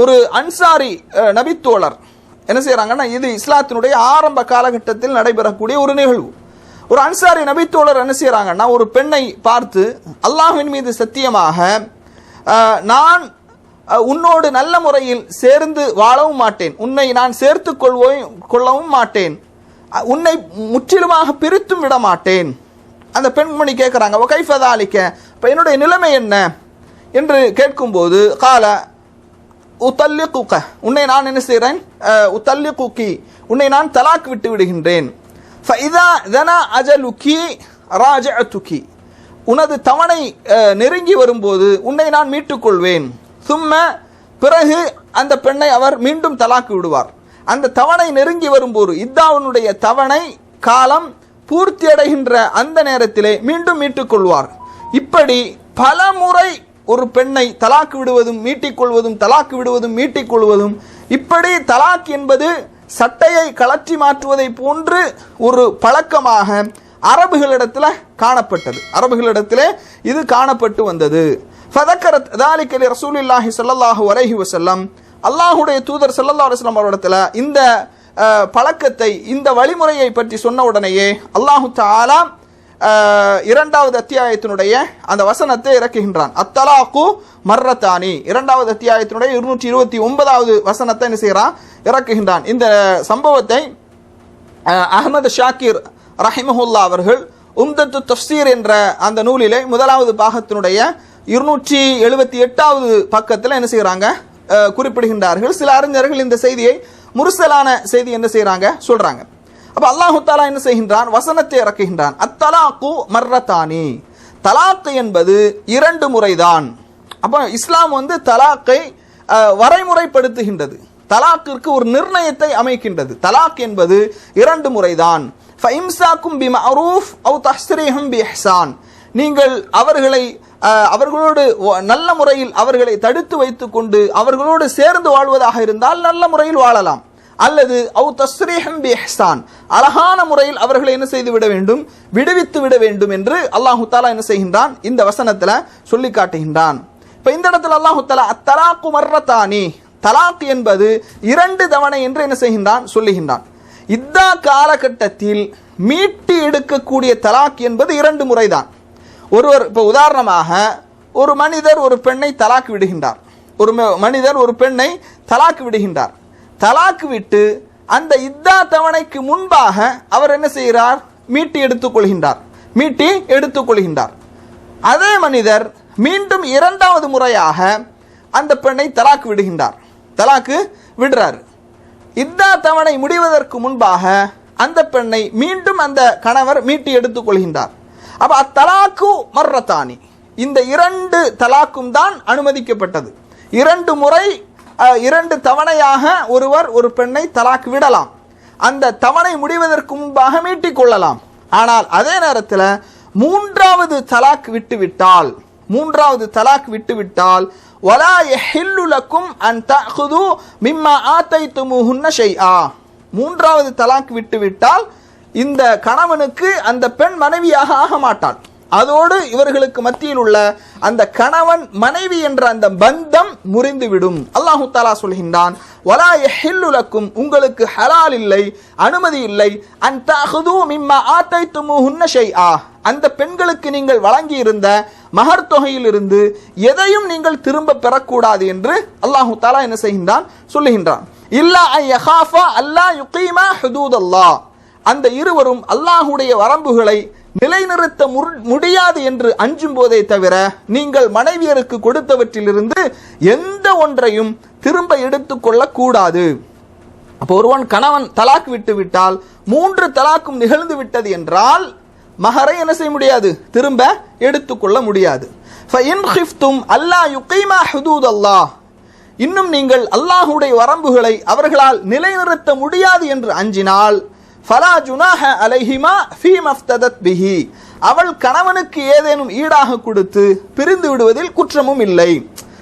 ஒரு அன்சாரி நபித்தோழர் என்ன செய்யறாங்கன்னா இது இஸ்லாத்தினுடைய ஆரம்ப காலகட்டத்தில் நடைபெறக்கூடிய ஒரு நிகழ்வு. ஒரு அன்சாரி நபித்தோழர் என்ன செய்யறாங்கன்னா ஒரு பெண்ணை பார்த்து அல்லாஹின் மீது சத்தியமாக நான் உன்னோடு நல்ல முறையில் சேர்ந்து வாழவும் மாட்டேன். உன்னை நான் சேர்த்து கொள்வோம் கொள்ளவும் மாட்டேன். உன்னை முற்றிலுமாக பிரித்தும் விட மாட்டேன். அந்த பெண்மணி கேட்குறாங்க ஒகைஃபதாலிக்க இப்போ என்னுடைய நிலைமை என்ன? என்று கேட்கும்போது கால உத்தல்லிகுக்க உன்னை நான் என்ன செய்கிறேன் உத்தல்லிகுக்கி உன்னை நான் தலாக் விட்டு விடுகின்றேன். ஃபைதா தனா அஜலுக்கி ராஜஅத்துக்கி உனது தவணை நெருங்கி வரும்போது உன்னை நான் மீட்டுக்கொள்வேன். சும்ம பிறகு அந்த பெண்ணை அவர் மீண்டும் தலாக்கு விடுவார். அந்த தவணை நெருங்கி வரும்போது இத்தாவுனுடைய தவணை காலம் பூர்த்தி அடைகின்ற அந்த நேரத்திலே மீண்டும் மீட்டுக்கொள்வார். இப்படி பல முறை ஒரு பெண்ணை தலாக்கு விடுவதும் மீட்டிக்கொள்வதும் தலாக்கு விடுவதும் மீட்டிக்கொள்வதும் இப்படி தலாக் என்பது சட்டையை கலற்றி மாற்றுவதை போன்று ஒரு பழக்கமாக அரபுகளிடத்தில் காணப்பட்டது. அரபுகளிடத்திலே இது காணப்பட்டு வந்தது. ஃபதக்கரத் தாலிக்கலி ரசூலில்லாஹி ஸல்லல்லாஹு வரைஹி வசல்லம் அல்லாஹுடைய தூதர் ஸல்லல்லாஹு அலைஹி அவரிடத்தில் இந்த பழக்கத்தை இந்த வழிமுறையை பற்றி சொன்ன உடனேயே அல்லாஹு தாலா இரண்டாவது அத்தியாயத்தினுடைய அந்த வசனத்தை இறக்குகின்றான். அத்தலாக்கு மர்ரத்தானி இரண்டாவது அத்தியாயத்தினுடைய இருநூற்றி இருபத்தி ஒன்பதாவது வசனத்தை என்ன செய்கிறான்? இறக்குகின்றான். இந்த சம்பவத்தை அகமது அஹ்மது ஷாக்கிர் ரஹிமஹுல்லா அவர்கள் உம்தத்து தஃப்சீர் என்ற அந்த நூலிலே முதலாவது பாகத்தினுடைய இருநூற்றி எழுபத்தி எட்டாவது பக்கத்தில் என்ன செய்கிறாங்க? குறிப்பிடுகின்றார்கள். சில அறிஞர்கள் இந்த செய்தியை முரசலான செய்தி என்ன செய்கிறாங்க? சொல்கிறாங்க அப்போ அல்லாஹு தாலா என்ன செய்கின்றான்? வசனத்தை இறக்குகின்றான். அத்தலாக்கு மர்ரத்தானி தலாக்கு என்பது இரண்டு முறைதான். அப்போ இஸ்லாம் வந்து தலாக்கை வரைமுறைப்படுத்துகின்றது. தலாக்கிற்கு ஒரு நிர்ணயத்தை அமைக்கின்றது. தலாக் என்பது இரண்டு முறைதான். ஃபைம்சாக்கும் பி மரூஃப் அவு தஹ்ஸ்ரீஹும் பி நீங்கள் அவர்களை அவர்களோடு நல்ல முறையில் அவர்களை தடுத்து வைத்துக்கொண்டு அவர்களோடு சேர்ந்து வாழ்வதாக இருந்தால் நல்ல முறையில் வாழலாம். அல்லது அவு தஸ்ரீஹம் பி இஹ்சான் அழகான முறையில் அவர்களை என்ன செய்து விட வேண்டும்? விடுவித்து விட வேண்டும் என்று அல்லாஹு தாலா என்ன செய்கின்றான்? இந்த வசனத்தில் சொல்லி காட்டுகின்றான். இப்போ இந்த இடத்துல அல்லாஹு தாலா அத்தலாக்கு மர்ரத்தானி தலாக் என்பது இரண்டு தவணை என்று என்ன செய்கின்றான்? சொல்லுகின்றான். இத்தா காலகட்டத்தில் மீட்டு எடுக்கக்கூடிய தலாக் என்பது இரண்டு முறைதான். ஒருவர் இப்போ உதாரணமாக ஒரு மனிதர் ஒரு பெண்ணை தலாக்கு விடுகின்றார். ஒரு மனிதர் ஒரு பெண்ணை தலாக்கு விடுகின்றார். தலாக்கு விட்டு அந்த இத்தா தவணைக்கு முன்பாக அவர் என்ன செய்கிறார்? மீட்டி எடுத்துக்கொள்கின்றார் மீட்டி எடுத்துக்கொள்கின்றார் அதே மனிதர் மீண்டும் இரண்டாவது முறையாக அந்த பெண்ணை தலாக்கு விடுகின்றார். தலாக்கு விடுறாரு. இத்தா தவணை முடிவதற்கு முன்பாக அந்த பெண்ணை மீண்டும் அந்த கணவர் மீட்டி எடுத்துக்கொள்கின்றார் அப்போ அத்தலாக்கு மர்ரத்தானி இந்த இரண்டு தலாக்கும் தான் அனுமதிக்கப்பட்டது. இரண்டு முறை இரண்டு தவணையாக ஒருவர் ஒரு பெண்ணை தலாக்கு விடலாம். அந்த தவணை முடிவதற்கு முன்பாக மீட்டிக் கொள்ளலாம். ஆனால் அதே நேரத்தில் மூன்றாவது தலாக் விட்டுவிட்டால் மூன்றாவது தலாக் விட்டுவிட்டால் வலா எஹில்லுலக்கும் அன் தகுது மிம்மா ஆதைத்துமுஹுன்ன ஷைஆ. மூன்றாவது தலாக் விட்டுவிட்டால் இந்த கணவனுக்கு அந்த பெண் மனைவியாக ஆக மாட்டாள். அதோடு இவர்களுக்கு மத்தியில் உள்ள அந்த கணவன் மனைவி என்ற அந்த பந்தம் முறிந்துவிடும். அல்லாஹு தாலா சொல்கின்றான் வலா எஹில்லுலக்கும் உங்களுக்கு ஹலால் இல்லை அனுமதி இல்லை. அன் தஅخذு மிம்மா ஆதைத்துமுஹுன்ன ஆ அந்த பெண்களுக்கு நீங்கள் வழங்கி இருந்த மகர் தொகையிலிருந்து எதையும் நீங்கள் திரும்ப பெறக்கூடாது என்று அல்லாஹு தாலா என்ன செய்கின்றான்? சொல்லுகின்றான். இல்லா ஐ யஹாஃபா அல்லா யுகீமா அந்த இருவரும் அல்லாஹுடைய வரம்புகளை நிலைநிறுத்த முடியாது என்று அஞ்சும் போதே தவிர நீங்கள் மனைவியருக்கு கொடுத்தவற்றிலிருந்து எந்த ஒன்றையும் திரும்ப எடுத்துக்கொள்ள கூடாது அப்போ ஒருவன் கணவன் தலாக்கு விட்டு விட்டால் மூன்று தலாக்கும் நிகழ்ந்து விட்டது என்றால் மகரை என்ன செய்ய முடியாது? திரும்ப எடுத்துக்கொள்ள முடியாது. அல்லா யுகைமா ஹதூத் அல்லாஹ் இன்னும் நீங்கள் அல்லாஹுடைய வரம்புகளை அவர்களால் நிலைநிறுத்த முடியாது என்று அஞ்சினால் ஃபலா ஜுனாஹ அலைஹிமா ஃபீம் மஃப்ததத் பிஹி. அவள் கணவனுக்கு ஏதேனும் ஈடாக கொடுத்து பிரிந்து விடுவதில் குற்றமும் இல்லை.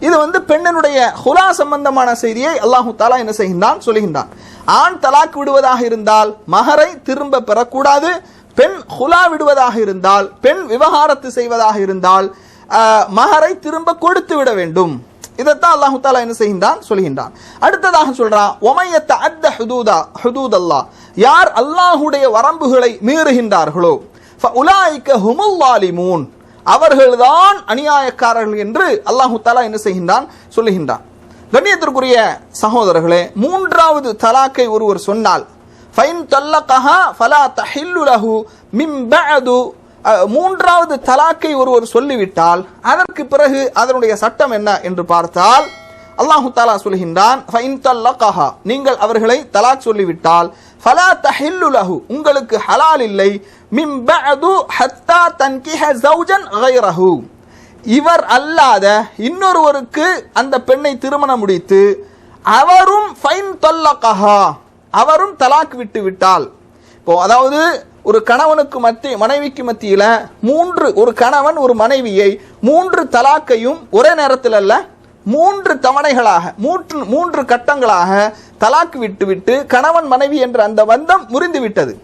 இது வந்து பெண்ணனுடைய ஹுலா சம்பந்தமான செய்தியை அல்லாஹு தாலா என்ன செய்கின்றான்? சொல்லுகின்றான் ஆண் தலாக் விடுவதாக இருந்தால் மகரை திரும்ப பெறக்கூடாது. பெண் ஹுலா விடுவதாக இருந்தால் பெண் விவகாரத்து செய்வதாக இருந்தால் ஆஹ், மகரை திரும்ப கொடுத்து விட வேண்டும். இதைத்தான் அல்லாஹு தாலா என்ன செய்கின்றான்? சொல்கின்றான். அடுத்ததாக சொல்றான் ஒமையத்த அத்த ஹுதூதா ஹுதூத் யார் அல்லாஹுடைய வரம்புகளை மீறுகின்றார்களோ உலாய்க்க ஹுமுல்லாலிமூன். அவர்கள்தான் அநியாயக்காரர்கள் என்று அல்லாஹு தாலா என்ன செய்கின்றான் சொல்லுகின்றான். கண்ணியத்திற்குரிய சகோதரர்களே மூன்றாவது தலாக்கை ஒருவர் சொன்னால் ஃபைன் தல்லகஹா ஃபலா தஹில்லு லஹு மின் பஅது. மூன்றாவது தலாக்கை ஒருவர் சொல்லிவிட்டால் அதற்கு பிறகு அதனுடைய சட்டம் என்ன என்று பார்த்தால் அல்லாஹு தாலா சொல்கின்றான் ஃபைன் நீங்கள் அவர்களை தலாக் சொல்லிவிட்டால் ஃபலா தஹில்லு லஹு. உங்களுக்கு ஹலால் இல்லை. மின் பஅது ஹத்தா தன்கிஹ ஜௌஜன் கைரஹு. இவர் அல்லாத இன்னொருவருக்கு அந்த பெண்ணை திருமணம் முடித்து அவரும் ஃபைன் தொல்லகஹா அவரும் தலாக் விட்டு விட்டால். இப்போ அதாவது ஒரு கணவனுக்கு மத்திய மனைவிக்கு மத்தியில் மூன்று ஒரு கணவன் ஒரு மனைவியை மூன்று தலாக்கையும் ஒரே நேரத்தில் அல்ல மூன்று தவணைகளாக மூன்று மூன்று கட்டங்களாக தலாக் விட்டுவிட்டு கணவன் மனைவி என்ற அந்த பந்தம் முறிந்துவிட்டது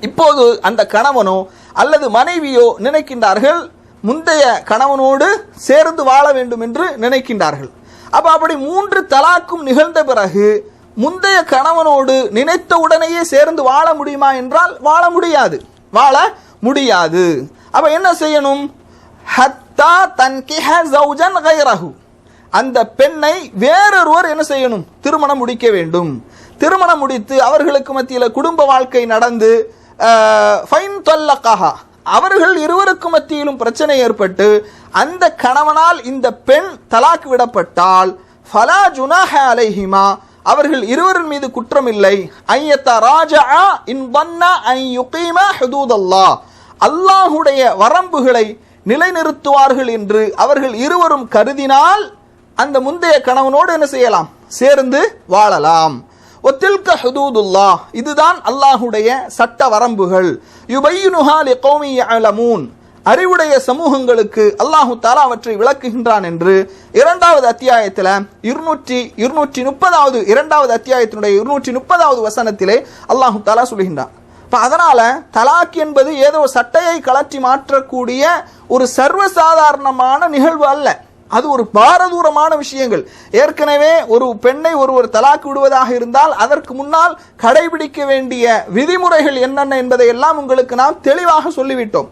இப்போது அந்த கணவனோ அல்லது மனைவியோ நினைக்கின்றார்கள் முந்தைய கணவனோடு சேர்ந்து வாழ வேண்டும் என்று நினைக்கின்றார்கள். அப்போ அப்படி மூன்று தலாக்கும் நிகழ்ந்த பிறகு முந்தைய கணவனோடு நினைத்த உடனேயே சேர்ந்து வாழ முடியுமா என்றால் வாழ முடியாது. வாழ முடியாது. அப்ப என்ன செய்யணும்? ஹத்தா தன்கிஹ ஜௌஜன் கைரஹு. அந்த பெண்ணை வேறொருவர் என்ன செய்யணும்? திருமணம் முடிக்க வேண்டும். திருமணம் முடித்து அவர்களுக்கு மத்தியில் குடும்ப வாழ்க்கை நடந்து ஃபைன் தொல்லக்காக அவர்கள் இருவருக்கு மத்தியிலும் பிரச்சனை ஏற்பட்டு அந்த கணவனால் இந்த பெண் தலாக்கு விடப்பட்டால் ஃபலா ஜுனாஹ அலைஹிமா அவர்கள் இருவரின் மீது குற்றம் இல்லை ஐயத்த ராஜா இன் வன்னா ஐ யுகீமா ஹுதூதல்லாஹ். அல்லாஹுடைய வரம்புகளை நிலைநிறுத்துவார்கள் என்று அவர்கள் இருவரும் கருதினால் அந்த முந்தைய கணவனோடு என்ன செய்யலாம்? சேர்ந்து வாழலாம். ஒத்தில்க ஹுதூதுல்லா இதுதான் அல்லாஹுடைய சட்ட வரம்புகள். யுபையுனுஹாலி லிகௌமி அலமூன் அறிவுடைய சமூகங்களுக்கு அல்லாஹு தாலா அவற்றை விளக்குகின்றான் என்று இரண்டாவது அத்தியாயத்தில் இருநூற்றி இருநூற்றி முப்பதாவது இரண்டாவது அத்தியாயத்தினுடைய இருநூற்றி முப்பதாவது வசனத்திலே அல்லாஹு தாலா சொல்கின்றான். இப்போ அதனால் தலாக் என்பது ஏதோ சட்டையை கலற்றி மாற்றக்கூடிய ஒரு சர்வசாதாரணமான நிகழ்வு அல்ல. அது ஒரு பாரதூரமான விஷயங்கள். ஏற்கனவே ஒரு பெண்ணை ஒருவர் தலாக்கு விடுவதாக இருந்தால் அதற்கு முன்னால் கடைபிடிக்க வேண்டிய விதிமுறைகள் என்னென்ன என்பதை எல்லாம் உங்களுக்கு நாம் தெளிவாக சொல்லிவிட்டோம்.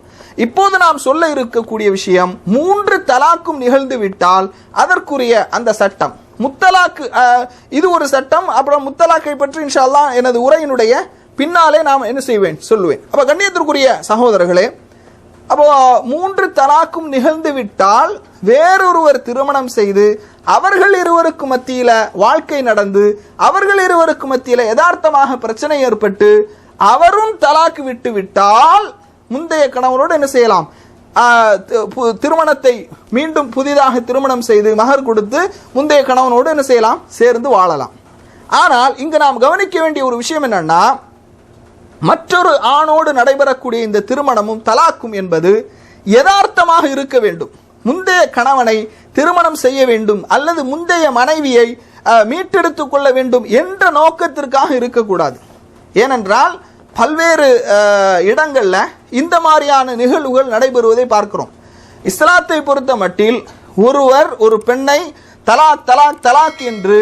இப்போது நாம் சொல்ல இருக்கக்கூடிய விஷயம் மூன்று தலாக்கும் நிகழ்ந்து விட்டால் அதற்குரிய அந்த சட்டம். முத்தலாக்கு இது ஒரு சட்டம் அப்புறம் முத்தலாக்கை பற்றி இன்ஷால்லா எனது உரையினுடைய பின்னாலே நாம் என்ன செய்வேன்? சொல்லுவேன். அப்போ கண்ணியத்திற்குரிய சகோதரர்களே அப்போ மூன்று தலாக்கும் நிகழ்ந்து விட்டால் வேறொருவர் திருமணம் செய்து அவர்கள் இருவருக்கு மத்தியில் வாழ்க்கை நடந்து அவர்கள் இருவருக்கு மத்தியில் யதார்த்தமாக பிரச்சனை ஏற்பட்டு அவரும் தலாக்கு விட்டு விட்டால் முந்தைய கணவனோடு என்ன செய்யலாம்? திருமணத்தை மீண்டும் புதிதாக திருமணம் செய்து மகர் கொடுத்து முந்தைய கணவனோடு என்ன செய்யலாம்? சேர்ந்து வாழலாம். ஆனால் இங்கு நாம் கவனிக்க வேண்டிய ஒரு விஷயம் என்னன்னா மற்றொரு ஆணோடு நடைபெறக்கூடிய இந்த திருமணமும் தலாக்கும் என்பது யதார்த்தமாக இருக்க வேண்டும். முந்தைய கணவனை திருமணம் செய்ய வேண்டும் அல்லது முந்தைய மனைவியை மீட்டெடுத்து மீட்டெடுத்துக் கொள்ள வேண்டும் என்ற நோக்கத்திற்காக இருக்கக்கூடாது. ஏனென்றால் பல்வேறு இடங்களில் இந்த மாதிரியான நிகழ்வுகள் நடைபெறுவதை பார்க்கிறோம். இஸ்லாத்தை பொறுத்த மட்டில் ஒருவர் ஒரு பெண்ணை தலாக் தலாக் தலாக் என்று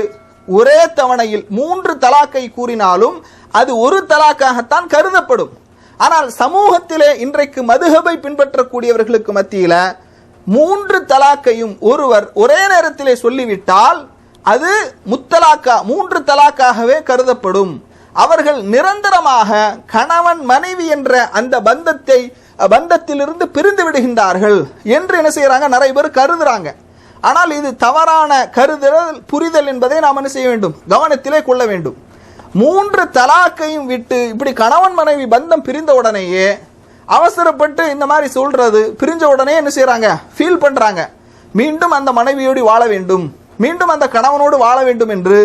ஒரே தவணையில் மூன்று தலாக்கை கூறினாலும் அது ஒரு தலாக்காகத்தான் கருதப்படும். ஆனால் சமூகத்திலே இன்றைக்கு மதுகபை பின்பற்றக்கூடியவர்களுக்கு மத்தியில் மூன்று தலாக்கையும் ஒருவர் ஒரே நேரத்திலே சொல்லிவிட்டால் அது முத்தலாக்கா மூன்று தலாக்காகவே கருதப்படும். அவர்கள் நிரந்தரமாக கணவன் மனைவி என்ற அந்த பந்தத்தை பந்தத்திலிருந்து பிரிந்து விடுகின்றார்கள் என்று என்ன செய்கிறாங்க நிறைய பேர் கருதுறாங்க. ஆனால் இது தவறான கருதல் புரிதல் என்பதை நாம் என்ன செய்ய வேண்டும்? கவனத்திலே கொள்ள வேண்டும். மூன்று தலாக்கையும் விட்டு இப்படி கணவன் மனைவி பந்தம் பிரிந்த உடனேயே அவசரப்பட்டு இந்த மாதிரி சொல்றது பிரிஞ்ச உடனே என்ன செய்கிறாங்க ஃபீல் பண்றாங்க. மீண்டும் அந்த மனைவியோடு வாழ வேண்டும். மீண்டும் அந்த கணவனோடு வாழ வேண்டும் என்று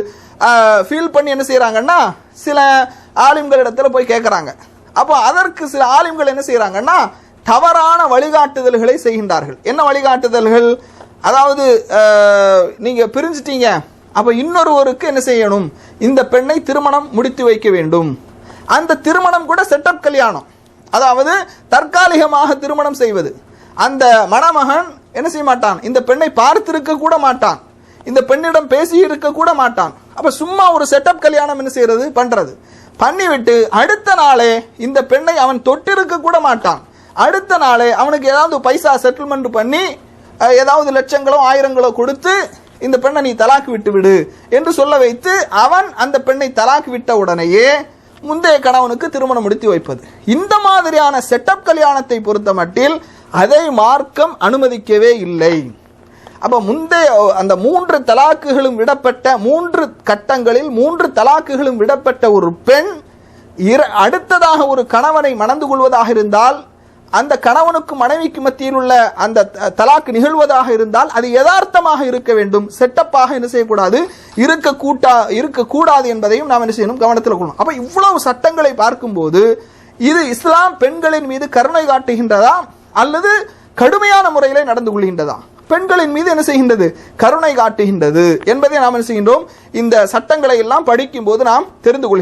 ஃபீல் பண்ணி என்ன செய்கிறாங்கன்னா சில ஆலிம்களிடத்துல போய் கேட்குறாங்க அப்போ அதற்கு சில ஆலிம்கள் என்ன செய்கிறாங்கன்னா தவறான வழிகாட்டுதல்களை செய்கின்றார்கள். என்ன வழிகாட்டுதல்கள்? அதாவது நீங்கள் நீங்க பிரிஞ்சிட்டீங்க. அப்போ இன்னொருவருக்கு என்ன செய்யணும்? இந்த பெண்ணை திருமணம் முடித்து வைக்க வேண்டும். அந்த திருமணம் கூட செட்டப் கல்யாணம். அதாவது தற்காலிகமாக திருமணம் செய்வது. அந்த மணமகன் என்ன செய்ய மாட்டான்? இந்த பெண்ணை பார்த்திருக்க கூட மாட்டான். இந்த பெண்ணிடம் பேசி இருக்க கூட மாட்டான். அப்ப சும்மா ஒரு செட்டப் கல்யாணம் என்ன செய்யறது? பண்றது. பண்ணிவிட்டு அடுத்த நாளே இந்த பெண்ணை அவன் தொட்டிருக்க கூட மாட்டான். அடுத்த நாளே அவனுக்கு ஏதாவது பைசா செட்டில்மெண்ட் பண்ணி ஏதாவது லட்சங்களோ ஆயிரங்களோ கொடுத்து இந்த பெண்ணை நீ தலாக்கு விட்டு விடு என்று சொல்ல வைத்து அவன் அந்த பெண்ணை தலாக்கு விட்ட உடனேயே முந்தைய கணவனுக்கு திருமணம் முடித்து வைப்பது. இந்த மாதிரியான செட்டப் கல்யாணத்தை பொறுத்த மட்டில் அதை மார்க்கம் அனுமதிக்கவே இல்லை. அப்ப முந்தைய அந்த மூன்று தலாக்குகளும் விடப்பட்ட மூன்று கட்டங்களில் மூன்று தலாக்குகளும் விடப்பட்ட ஒரு பெண் இர- அடுத்ததாக ஒரு கணவனை மணந்து கொள்வதாக இருந்தால் அந்த கணவனுக்கு மனைவிக்கு மத்தியில் உள்ள அந்த த- தலாக்கு நிகழ்வதாக இருந்தால் அது யதார்த்தமாக இருக்க வேண்டும். செட்டப்பாக என்ன செய்யக்கூடாது? இருக்க கூட்டா இருக்கக்கூடாது என்பதையும் நாம் என்ன செய்யணும்? கவனத்தில் கொள்ளணும். அப்ப இவ்வளவு சட்டங்களை பார்க்கும்போது இது இஸ்லாம் பெண்களின் மீது கருணை காட்டுகின்றதா? அல்லது கடுமையான முறையிலே நடந்து கொள்கின்றதா? பெண்களின் மீது என்ன செய்கின்றது? கருணை காட்டுகின்றது என்பதை நாம் என்ன செய்கின்றோம்? இந்த சட்டங்களை எல்லாம் படிக்கும் போது நாம் தெரிந்து கொள்கிறோம்